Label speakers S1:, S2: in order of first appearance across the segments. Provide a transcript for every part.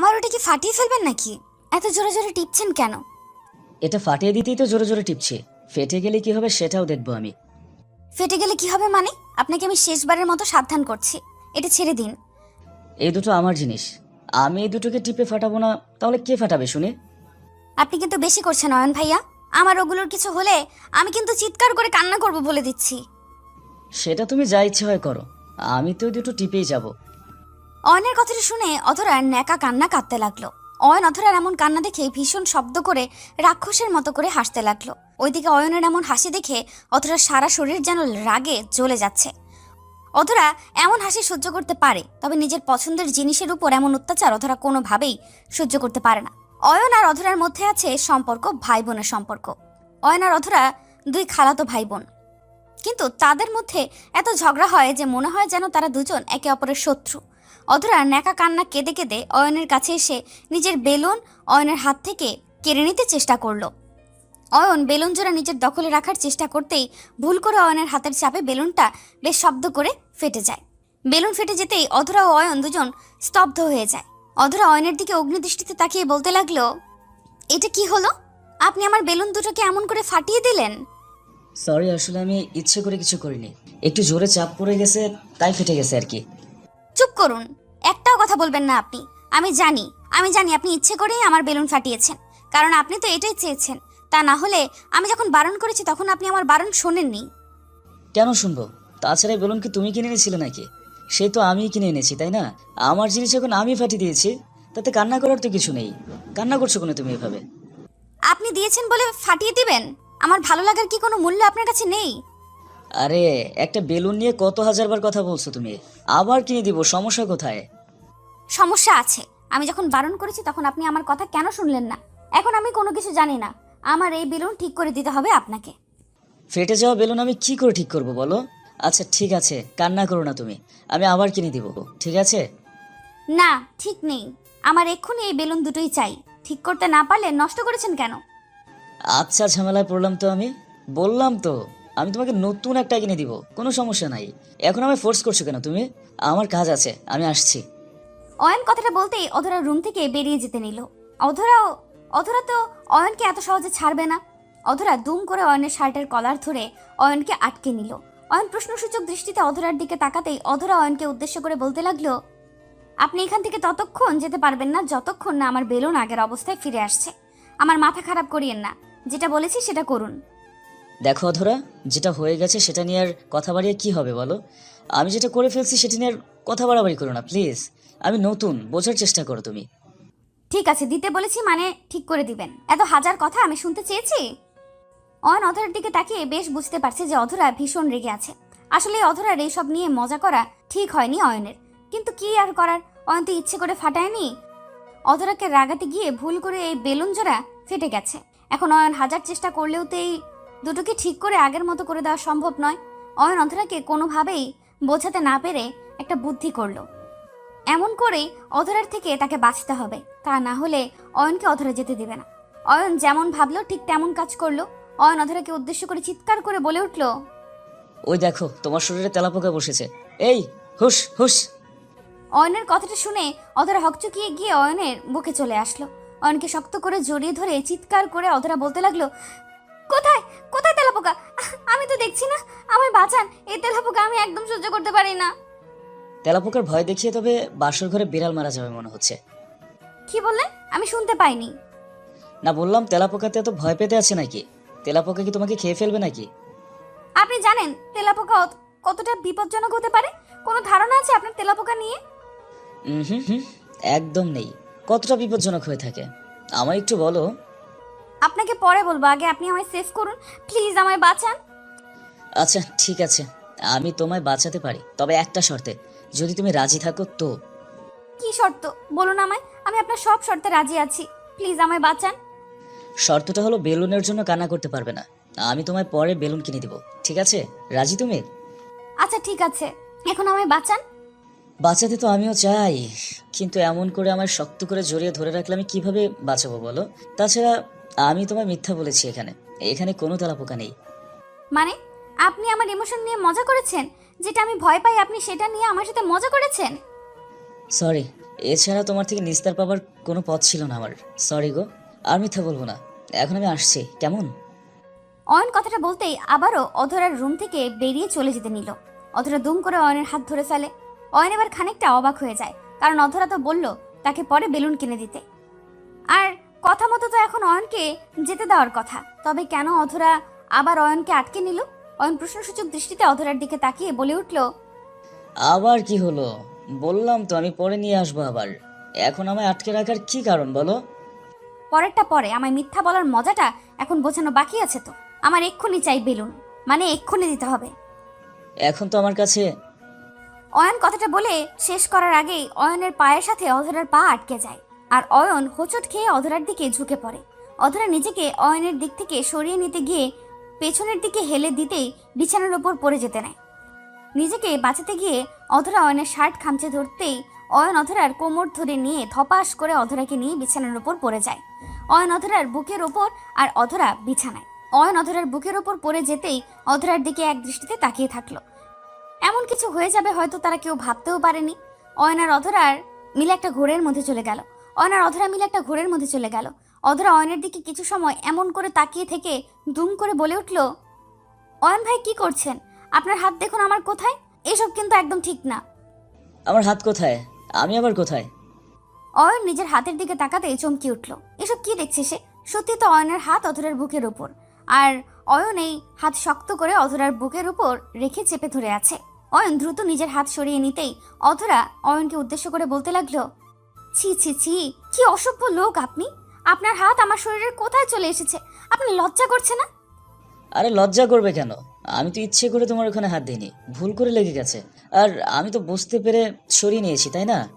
S1: আমার ওটা কি ফাটিয়ে ফেলবেন নাকি? এত জোরে জোরে টিপছেন কেন?
S2: এটা ফাটিয়ে দিতেই তো জোরে জোরে টিপছি। ফেটে গেলে কি হবে সেটাও দেখব আমি।
S1: ফেটে গেলে কি হবে মানে? আপনাকে আমি শেষবারের মতো সাবধান করছি। এটা ছেড়ে দিন।
S2: এই দুটো আমার জিনিস। আমি এই দুটোকে টিপে ফাটাবো না তাহলে কে ফাটাবে শুনি?
S1: আপনি কিন্তু বেশি করছেন অয়ন ভাইয়া। আমার ওগুলোর কিছু হলে আমি কিন্তু চিৎকার করে কান্না করব বলে দিচ্ছি।
S2: সেটা তুমি যা ইচ্ছে হয় করো। আমি তো ওই দুটো টিপেই যাব।
S1: অয়নের কথাটা শুনে অধরার ন্যাকা কান্না কাঁদতে লাগল। অয়ন অধরার এমন কান্না দেখে ভীষণ শব্দ করে রাক্ষসের মতো করে হাসতে লাগল। ওইদিকে অয়নের এমন হাসি দেখে অধরার সারা শরীর যেন রাগে জ্বলে যাচ্ছে। অধরা এমন হাসি সহ্য করতে পারে, তবে নিজের পছন্দের জিনিসের উপর এমন অত্যাচার অধরা কোনোভাবেই সহ্য করতে পারে না। অয়ন আর অধরার মধ্যে আছে সম্পর্ক ভাই বোনের সম্পর্ক। অয়ন আর অধরা দুই খালাতো ভাই বোন কিন্তু তাদের মধ্যে এত ঝগড়া হয় যে মনে হয় যেন তারা দুজন একে অপরের শত্রু। অধরা ন্যাকা কান্না কেঁদে কেঁদে অয়নের কাছে এসে নিজের বেলুন অয়নের হাত থেকে কেড়ে নিতে চেষ্টা করল। অয়ন বেলুন জোড়া নিজের দখলে রাখার চেষ্টা করতেই ভুল করে অয়নের হাতের চাপে বেলুনটা বেশ শব্দ করে ফেটে যায়। বেলুন ফেটে যেতেই অধরা ও অয়ন দুজন স্তব্ধ হয়ে যায়। অধরা অয়নের দিকে অগ্নিদৃষ্টিতে তাকিয়ে বলতে লাগল, এটা কি হলো? আপনি আমার বেলুন দুটোকে এমন করে ফাটিয়ে দিলেন?
S2: সরি আসলে আমি ইচ্ছে করে কিছু করিনি। একটু জোরে চাপ পড়ে গেছে, তাই ফেটে গেছে আর কি।
S1: চুপ করুন। একটাও কথা বলবেন না আপনি। আমি জানি আমি জানি আপনি ইচ্ছে করেই আমার বেলুন ফাটিয়েছেন কারণ আপনি তো এটাই চেয়েছেন। তা না হলে আমি যখন বারণ করেছি তখন আপনি আমার বারণ শোনেননি।
S2: কেন শুনব? তাছাড়া এই বেলুন কি তুমি কিনে এনেছিলে নাকি? সে তো আমিই কিনে এনেছি তাই না? আমার জিনিস এখন আমি ফাটিয়ে দিয়েছি তাতে কান্না করার তো কিছু নেই। কান্না করছ কোনো তুমি এভাবে?
S1: আপনি দিয়েছেন বলে ফাটিয়ে দিবেন? আমার ভালো লাগার কি কোনো মূল্য আপনার কাছে নেই?
S2: আরে একটা বেলুন নিয়ে কত হাজারবার কথা বলছো তুমি? আবার কিনে দিব সমস্যা কোথায়?
S1: সমস্যা আছে। আমি যখন বারণ করেছি তখন আপনি আমার কথা কেন শুনলেন না? এখন আমি কোনো কিছু জানি না। আমার এই বেলুন ঠিক করে দিতে হবে আপনাকে।
S2: ফেটে যাওয়া বেলুন আমি কি করে ঠিক করব বলো? আচ্ছা ঠিক আছে কান্না করো না তুমি। আমি আবার কিনে দিব ঠিক আছে?
S1: না ঠিক নেই। আমার এক্ষুনি এই বেলুন দুটোই চাই। ঠিক করতে না পারলে নষ্ট করেছেন কেন?
S2: আচ্ছা ঝামেলায় পড়লাম তো আমি। বললাম তো। আমি তোমাকে নতুন একটা কিনে দিব। কোনো সমস্যা নাই। এখন আমি ফোর্স করছ কেন তুমি? আমার কাজ আছে, আমি আসছি।
S1: অয়ন কথাটা বলতেই অধরা রুম থেকে বেরিয়ে যেতে নিল। অধরাও অধরা তো অয়নকে এত সহজে ছাড়বে না। অধরা দুম করে অয়নের শার্টের কলার ধরে অয়নকে আটকে নিল। অয়ন প্রশ্নসূচক দৃষ্টিতে অধরার দিকে তাকাতেই অধরা অয়নকে উদ্দেশ্য করে বলতে লাগল, আপনি এখান থেকে ততক্ষণ যেতে পারবেন না যতক্ষণ না আমার বেলুন আগের অবস্থায় ফিরে আসছে। আমার মাথা খারাপ করিয়েন না। যেটা বলেছি সেটা করুন।
S2: দেখো অধরা, যেটা হয়ে গেছে সেটা নিয়ে আর কথা বাড়িয়ে কি হবে বলো? আমি যেটা করে ফেলছি সেটা নিয়ে আর কথা বাড়াবাড়ি করো না প্লিজ আমি নতুন, বোঝার চেষ্টা করো তুমি।
S1: ঠিক আছে, দিতে বলেছি মানে ঠিক করে দিবেন। এত হাজার কথা আমি শুনতে চেয়েছি? অয়ন অধরার দিকে তাকিয়ে বেশ বুঝতে পারছে যে অধরা ভীষণ রেগে আছে। আসলে অধরার এইসব নিয়ে মজা করা ঠিক হয়নি অয়নের। কিন্তু কি আর করার? অয়ন তো ইচ্ছে করে ফাটায়নি। অধরাকে রাগাতে গিয়ে ভুল করে এই বেলুন জোড়া ফেটে গেছে। এখন অয়ন হাজার চেষ্টা করলেও তো এই দুটোকে ঠিক করে আগের মতো করে দেওয়া সম্ভব নয়। অয়ন অধরাকে কোনোভাবেই বোঝাতে না পেরে একটা বুদ্ধি করল। এমন করেই অধরার থেকে তাকে বাঁচতে হবে তা না হলে অয়নকে অধরা যেতে দেবে না। অয়ন যেমন ভাবলো ঠিক তেমন কাজ করল। অয়ন অধরাকে উদ্দেশ্য করে চিৎকার করে বলে উঠল
S2: ওই দেখো তোমার শরীরে তেলাপোকা বসেছে। এই হুস হুস
S1: অয়নের কথাটা শুনে অধরা হকচকিয়ে গিয়ে অয়নের বুকে চলে আসলো। অয়নকে শক্ত করে জড়িয়ে ধরে চিৎকার করে অধরা বলতে লাগল কোথায়? আহ, আমি তো দেখছি না। আমায় বাঁচান। এই তেলাপোকা আমি একদম সহ্য করতে পারি না।
S2: তেলাপোকার ভয় দেখিয়ে তবে বাসর ঘরে বিড়াল মারা যাবে মনে হচ্ছে।
S1: কি বললেন? আমি শুনতে পাইনি।
S2: না বললাম তেলাপোকাতে এত ভয় পেতে আছে নাকি? তেলাপোকা কি তোমাকে খেয়ে ফেলবে নাকি?
S1: আপনি জানেন তেলাপোকা অত- কতটা বিপজ্জনক হতে পারে? কোনো ধারণা আছে আপনার তেলাপোকা নিয়ে?
S2: হুম হুম একদম নেই। কতটা বিপজ্জনক হয়ে থাকে? আমায় একটু বলো।
S1: আপনাকে পরে বলব আগে আপনি আমায় সেভ করুন। প্লিজ আমায় বাঁচান।
S2: আচ্ছা ঠিক আছে। আমি তোমায় বাঁচাতে পারি তবে একটা শর্তে যদি তুমি রাজি থাকো তো।
S1: কি শর্ত? বলুন আমায় আমি আপনার সব শর্তে রাজি আছি। প্লিজ আমায় বাঁচান।
S2: শর্তটা হলো বেলুনের জন্য কান্না করতে পারবে না। আমি তোমায় পরে বেলুন কিনে দিব ঠিক আছে? রাজি তুমি?
S1: আচ্ছা ঠিক আছে। এখন আমায় বাঁচান।
S2: বাঁচাতে তো আমিও চাই কিন্তু এমন করে আমার শক্ত করে জড়িয়ে ধরে রাখলে আমি কীভাবে বাঁচাবো বলো? তাছাড়া আমি তোমায় মিথ্যা বলেছি এখানে। এখানে কোনো তেলাপোকা নেই।
S1: মানে আপনি আমার ইমোশন নিয়ে মজা করেছেন? যেটা আমি ভয় পাই আপনি সেটা নিয়ে আমার সাথে মজা করেছেন?
S2: সরি এছাড়া তোমার থেকে নিস্তার পাবার কোনো পথ ছিল না আমার। সরি গো আর মিথ্যা বলব না। এখন আমি আসছি কেমন?
S1: অয়ন কথাটা বলতেই আবারও অধরার রুম থেকে বেরিয়ে চলে যেতে নিল। অধরা দুম করে অয়নের হাত ধরে ফেলে। অয়ন এবার খানিকটা অবাক হয়ে যায় কারণ অধরা তো বলল তাকে পরে বেলুন কিনে দিতে। আর কথা মতো তো এখন অয়নকে যেতে দেওয়ার কথা। তবে কেন অধরা আবার অয়নকে আটকে নিল? অয়ন প্রশ্নসূচক দৃষ্টিতে অধরার দিকে তাকিয়ে বলে উঠল
S2: আবার কি হলো? বললাম তো আমি পরে নিয়ে আসব আবার। এখন আমায় আটকে রাখার কি কারণ বলো?
S1: পরেরটা পরে। আমায় মিথ্যা বলার মজাটা এখন বোঝানো বাকি আছে তো। আমার এক্ষুনি চাই বেলুন। মানে এক্ষুনি দিতে হবে।
S2: এখন তো আমার কাছে
S1: অয়ন কথাটা বলে শেষ করার আগেই অয়নের পায়ের সাথে অধরার পা আটকে যায়। আর অয়ন হোঁচট খেয়ে অধরার দিকে ঝুঁকে পড়ে। অধরা নিজেকে অয়নের দিক থেকে সরিয়ে নিতে গিয়ে পেছনের দিকে হেলে দিতেই বিছানার ওপর পড়ে যেতে নেয়। নিজেকে বাঁচাতে গিয়ে অধরা অয়নের শার্ট খামচে ধরতেই অয়ন অধরার কোমর ধরে নিয়ে ধপাস করে অধরাকে নিয়ে বিছানার ওপর পড়ে যায়। অয়ন অধরার বুকের ওপর আর অধরা বিছানায়। অয়ন অধরার বুকের ওপর পড়ে যেতেই অধরার দিকে এক দৃষ্টিতে তাকিয়ে থাকল। এমন কিছু হয়ে যাবে হয়তো তারা কেউ ভাবতেও পারেনি। অয়নার অধরার মিলে একটা ঘোরের মধ্যে চলে গেল। অয়নার অধরা মিলে একটা ঘোরের মধ্যে চলে গেল। অধরা অয়নের দিকে কিছু সময় এমন করে তাকিয়ে থেকে দুম করে বলে উঠল অয়ন ভাই কি করছেন? আপনার হাত দেখুন আমার কোথায়? এসব কিন্তু একদম ঠিক না।
S2: আমার হাত কোথায়? আমি আবার কোথায়?
S1: অয়ন নিজের হাতের দিকে তাকাতে চমকে উঠল এসব কি দেখছে সে? সত্যি তো অয়নের হাত অধরার বুকের উপর। আর অয়ন এই হাত শক্ত করে অধরার বুকের উপর রেখে চেপে ধরে আছে। অয়ন দ্রুত নিজের হাত সরিয়ে নিতেই অধরা অয়নকে উদ্দেশ্য করে বলতে লাগল ছি ছি ছি কি অসভ্য লোক আপনি। আপনার হাত আমার শরীরের কোথায় চলে এসেছে? আপনি লজ্জা করছে না?
S2: আরে লজ্জা করবে কেন? আমি তো ইচ্ছে করে তোমার ওখানে হাত দিইনি। ভুল করে লেগে গেছে। আর আমি তো বুঝতে পেরে সরিয়ে নিয়েছি তাই না?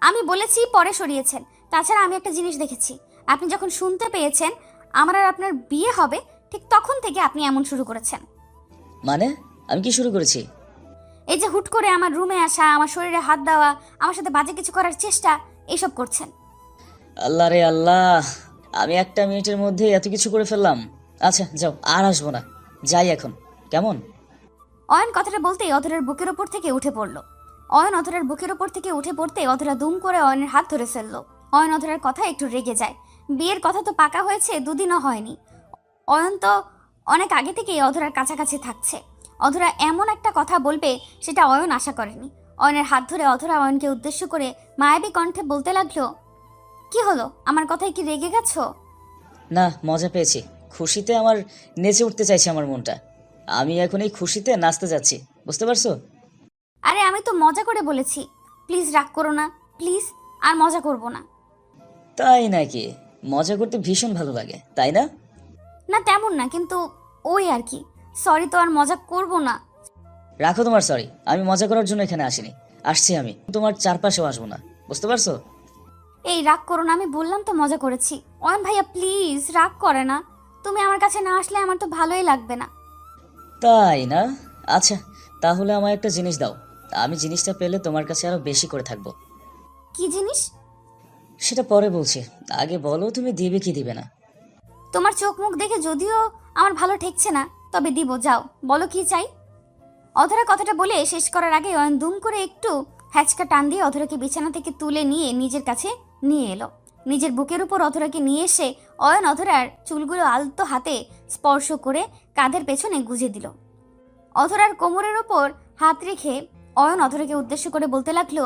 S1: আমি বলেছি পরে সরিয়েছেন। তাছাড়া আমি একটা জিনিস দেখেছি। আপনি যখন শুনতে পেয়েছেন আমার আর আপনার বিয়ে হবে ঠিক তখন থেকে আপনি এমন শুরু করেছেন।
S2: মানে? আমি কি শুরু করেছি?
S1: এই যে হুট করে আমার রুমে আসা আমার শরীরে হাত দেওয়া আমার সাথে বাজে কিছু করার চেষ্টা এইসব করছেন।
S2: আল্লাহ রে আল্লাহ আমি একটা মিনিটের মধ্যে এত কিছু করে ফেললাম। আচ্ছা যাও আর আসব না। যাই এখন। কেমন?
S1: অয়ন কথাটা বলতেই অধরার বুকের ওপর থেকে উঠে পড়ল। অয়ন অধরার বুকের ওপর থেকে উঠে পড়তে অধরা দুম করে অয়নের হাত ধরে ফেলল। অয়ন অধরার কথা একটু রেগে যায়। বিয়ের কথা তো পাকা হয়েছে দুদিনও হয়নি। অয়ন তো অনেক আগে থেকেই অধরার কাছাকাছি থাকছে। অধরা এমন একটা কথা বলবে সেটা অয়ন আশা করেনি। অয়নের হাত ধরে অধরা অয়নকে উদ্দেশ্য করে মায়াবী কণ্ঠে বলতে লাগল কি হলো? আমার কথায় কি রেগে গেছো?
S2: না মজা পেয়েছি। খুশিতে আমার নেচে উঠতে চাইছে আমার মনটা। আমি এখন এই খুশিতে নাচতে যাচ্ছি বুঝতে পারছ?
S1: আরে আমি তো মজা করে বলেছি। প্লিজ রাগ করো না প্লিজ আর মজা করব না।
S2: তাই নাকি? মজা করতে ভীষণ ভালো লাগে তাই না?
S1: না তেমন না কিন্তু ওই আর কি। সরি তো আর মজা করব না।
S2: রাখো তোমার সরি আমি মজা করার জন্য এখানে আসিনি। আসছি আমি তোমার চারপাশেও আসব না বুঝতে পারছ?
S1: এই রাগ করো না আমি বললাম তো মজা করেছি। অয়ন ভাইয়া প্লিজ রাগ করে না। তুমি আমার কাছে না আসলে আমার তো ভালোই লাগবে না।
S2: তাই না? আচ্ছা তাহলে আমায় একটা জিনিস দাও। আমি জিনিসটা পেলে তোমার কাছে আরও বেশি করে থাকব।
S1: কি জিনিস?
S2: সেটা পরে বলছি। আগে বলো তুমি দিবে কি দিবে না।
S1: তোমার চোখ মুখ দেখে যদিও আমার ভালো ঠেকছে না তবে দিব যাও। বলো কি চাই? অধরা কথাটা বলে শেষ করার আগে অয়ন দুম করে একটু হ্যাচকা টান দিয়ে অধরাকে বিছানা থেকে তুলে নিয়ে নিজের কাছে নিয়ে এলো। নিজের বুকের উপর অধরাকে নিয়ে এসে অয়ন অধরার চুলগুলো আলতো হাতে স্পর্শ করে কাঁধের পেছনে গুজে দিল। অধরার কোমরের ওপর হাত রেখে অয়ন অধরাকে উদ্দেশ্য করে বলতে লাগল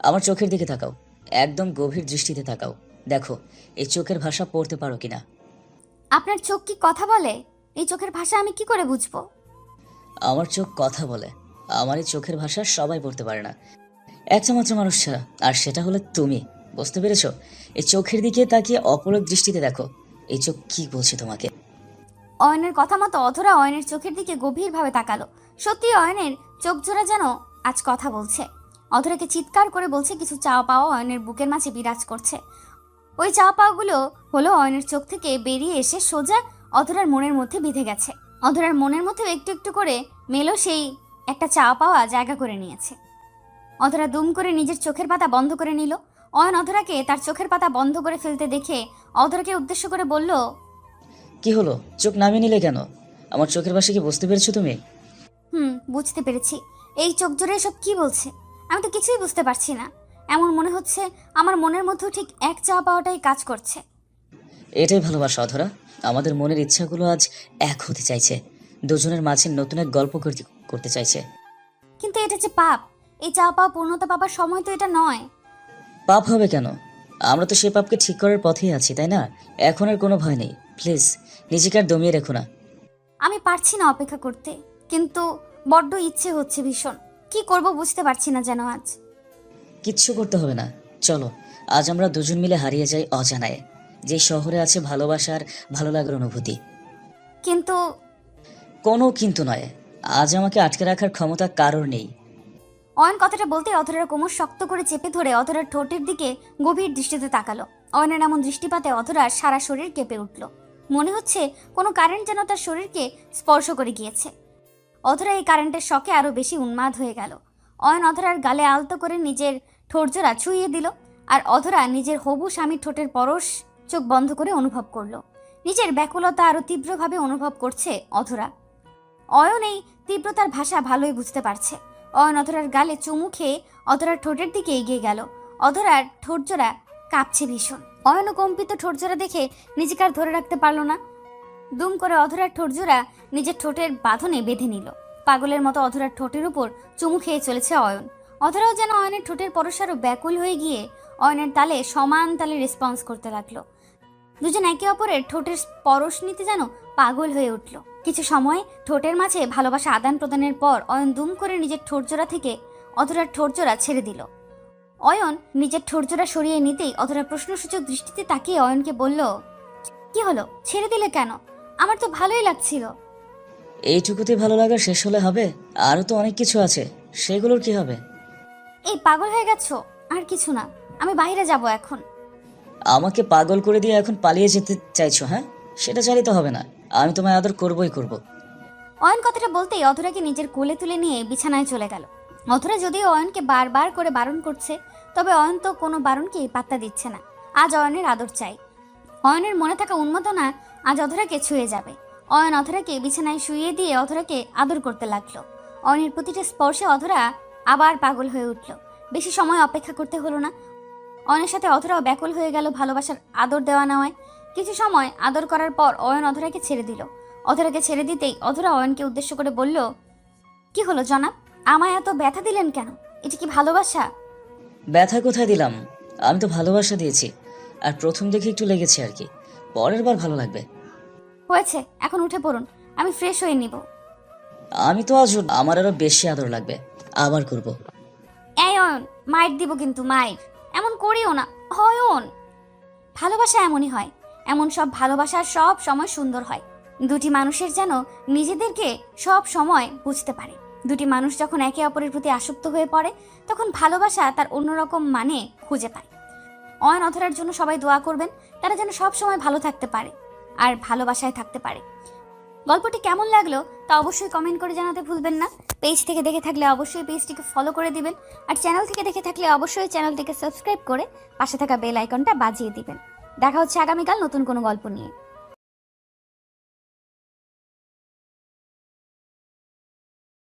S2: আমার চোখের দিকে তাকাও একদম গভীর দৃষ্টিতে তাকাও। দেখো এই চোখের ভাষা পড়তে পারো কিনা।
S1: আপনার চোখ কি কথা বলে? এই চোখের ভাষা আমি কি করে বুঝব?
S2: আমার চোখ কথা বলে। আমার এই চোখের ভাষা সবাই বলতে পারে না। একটা মাত্র মানুষ ছাড়া আর সেটা হলো তুমি। বুঝতে পেরেছ? এই চোখের দিকে তাকিয়ে অপলক দৃষ্টিতে দেখো। এই চোখ কি বলছে তোমাকে?
S1: অয়নের কথা মতো অধরা অয়নের চোখের দিকে গভীরভাবে তাকালো। সত্যি অয়নের চোখ জোড়া যেন আজ কথা বলছে। অধরাকে চিৎকার করে বলছে কিছু চাওয়া পাওয়া অয়নের বুকের মাঝে বিরাজ করছে। ওই চাওয়া পাওয়াগুলো হলো অয়নের চোখ থেকে বেরিয়ে এসে সোজা অধরার মনের মধ্যে বিঁধে গেছে। অধরার মনের মধ্যেও একটু একটু করে মেলো সেই একটা চা পাওয়া জায়গা করে নিয়েছে। অধরা দুম করে নিজের চোখের পাতা বন্ধ করে নিল। অয়ন অধরাকে তার চোখের পাতা বন্ধ করে ফেলতে দেখে অধরাকে উদ্দেশ্য করে বলল
S2: কি হলো? চোখ নামিয়ে নিলে কেন? আমার চোখের পাশে কি বুঝতে পেরেছ তুমি?
S1: হুম বুঝতে পেরেছি। এই চোখ জোরে এসব কি বলছে? আমি তো কিছুই বুঝতে পারছি না। এমন মনে হচ্ছে আমার মনের মধ্যেও ঠিক এক চা পাওয়াটাই কাজ করছে।
S2: এটাই ভালোবাসা অধরা। আমাদের মনের ইচ্ছাগুলো আজ এক হতে চাইছে। দুজনের মাঝে নতুন এক গল্প করতে- করতে চাইছে।
S1: কিন্তু এটা যে পাপ এই চাওয়া পাওয়া পূর্ণতা পাবার সময় তো এটা নয়।
S2: পাপ হবে কেন? আমরা তো সে পাপকে ঠিক করার পথেই আছি তাই না? এখন আর কোনো ভয় নেই। প্লিজ নিজেকে আর দমিয়ে রেখো না।
S1: আমি পারছি না অপেক্ষা করতে কিন্তু বড্ড ইচ্ছে হচ্ছে ভীষণ। কি করব বুঝতে পারছি না যেন আজ।
S2: কিচ্ছু করতে হবে না। চলো আজ আমরা দুজন মিলে হারিয়ে যাই অজানায়। যে শহরে আছে ভালোবাসার ভালো লাগার অনুভূতি।
S1: কিন্তু
S2: কোনো কিন্তু নয় আজ আমাকে আটকে রাখার ক্ষমতা কারোর নেই।
S1: অয়ন কথাটা বলতে অধরার কোমর শক্ত করে চেপে ধরে অধরার ঠোঁটের দিকে গভীর দৃষ্টিতে তাকালো। অয়নের এমন দৃষ্টিপাতে অধরার সারা শরীর কেঁপে উঠল। মনে হচ্ছে কোনো কারেন্ট যেন তার শরীরকে স্পর্শ করে গিয়েছে। অধরা এই কারেন্টের শখে আরও বেশি উন্মাদ হয়ে গেল। অয়ন অধরার গালে আলতো করে নিজের ঠোঁটজোড়া ছুঁয়ে দিল আর অধরা নিজের হবু স্বামীর ঠোঁটের পরশ চোখ বন্ধ করে অনুভব করল। নিজের ব্যাকুলতা আরও তীব্রভাবে অনুভব করছে অধরা। অয়ন এই তীব্রতার ভাষা ভালোই বুঝতে পারছে। অয়ন অধরার গালে চুমু খেয়ে অধরার ঠোঁটের দিকে এগিয়ে গেল। অধরার ঠোঁটজোড়া কাঁপছে ভীষণ। অয়ন কম্পিত ঠোঁটজোড়া দেখে নিজেকে আর ধরে রাখতে পারল না। দুম করে অধরার ঠোঁটজোড়া নিজের ঠোঁটের বাঁধনে বেঁধে নিল। পাগলের মতো অধরার ঠোঁটের উপর চুমু খেয়ে চলেছে অয়ন। অধরাও যেন অয়নের ঠোঁটের পরশারও ব্যাকুল হয়ে গিয়ে অয়নের তালে সমান তালে রেসপন্স করতে লাগল। দুজন একে অপরের ঠোঁটের পরশ নিতে যেন পাগল হয়ে উঠল। কিছু সময় ঠোঁটের মাঝে ভালোবাসা আদান প্রদানের পর অয়ন দুম করে নিজের ঠোঁটজোড়া থেকে অধরার ঠোঁটজোড়া ছেড়ে দিল। অয়ন নিজের ঠোঁটজোড়া সরিয়ে নিতেই অধরা প্রশ্নসূচক দৃষ্টিতে তাকিয়ে অয়নকে বলল কি হলো? ছেড়ে দিলে কেন? আমার তো ভালোই লাগছিল।
S2: এইটুকুতে ভালো লাগা শেষ হলে হবে? আরও তো অনেক কিছু আছে। সেগুলোর কি হবে?
S1: এই পাগল হয়ে গেছো? আর কিছু না। আমি বাইরে যাব এখন।
S2: আমাকে পাগল করে দিয়ে এখন পালিয়ে যেতে চাইছো হ্যাঁ? সেটা চালিতে হবে না। আমি তোমায় আদর করবই করব।
S1: অয়ন কথাটা বলতেই অধরাকে নিজের কোলে তুলে নিয়ে বিছানায় চলে গেল। অধরা যদিও অয়নকে বারবার করে বারণ করছে তবে অয়ন তো কোনো বারণকেই পাত্তা দিচ্ছে না। আজ অয়নের আদর চাই। অয়নের মনে থাকা উন্মাদনা আজ অধরাকে ছুঁয়ে যাবে। অয়ন অধরাকে বিছানায় শুইয়ে দিয়ে অধরাকে আদর করতে লাগল। অয়নের প্রতিটা স্পর্শে অধরা আবার পাগল হয়ে উঠল। বেশি সময় অপেক্ষা করতে হলো না। অয়নের সাথে অধরাও ব্যাকুল হয়ে গেল ভালোবাসার আদর দেওয়া নেওয়ায়। কিছু সময় আদর করার পর অয়ন অধরাকে ছেড়ে দিল। অধরাকে ছেড়ে দিতেই অধরা অয়নকে উদ্দেশ্য করে বলল কি হলো জনাব? আমায় এত ব্যথা দিলেন কেন? এটা কি ভালোবাসা?
S2: ব্যথা কোথায় দিলাম? আমি তো ভালোবাসা দিয়েছি। আর প্রথম দেখে একটু লেগেছে আর কি। পরের বার ভালো লাগবে।
S1: হয়েছে এখন উঠে পড়ুন। আমি ফ্রেশ হয়ে নিব।
S2: আমি তো আজ আমার আরও বেশি আদর লাগবে। আবার করব।
S1: এই অয়ন মাইর দিব কিন্তু মাইর। এমন করিও না হয়ন ভালোবাসা এমনই হয়, এমন সব ভালোবাসা সব সময় সুন্দর হয়। দুটি মানুষের যেন নিজেদেরকে সব সময় বুঝতে পারে। দুটি মানুষ যখন একে অপরের প্রতি আসক্ত হয়ে পড়ে, তখন ভালোবাসা তার অন্যরকম মানে খুঁজে পায়। অয়ন অধরার জন্য সবাই দোয়া করবেন, তারা যেন সব সময় ভালো থাকতে পারে, আর ভালোবাসায় থাকতে পারে। গল্পটি কেমন লাগল তা অবশ্যই কমেন্ট করে জানাতে ভুলবেন না। পেজ থেকে দেখে থাকলে অবশ্যই পেজটিকে ফলো করে দিবেন। আর চ্যানেল থেকে দেখে থাকলে অবশ্যই চ্যানেলটিকে সাবস্ক্রাইব করে পাশে থাকা বেল আইকনটা বাজিয়ে দিবেন। দেখা হচ্ছে আগামীকাল নতুন কোনো গল্প নিয়ে।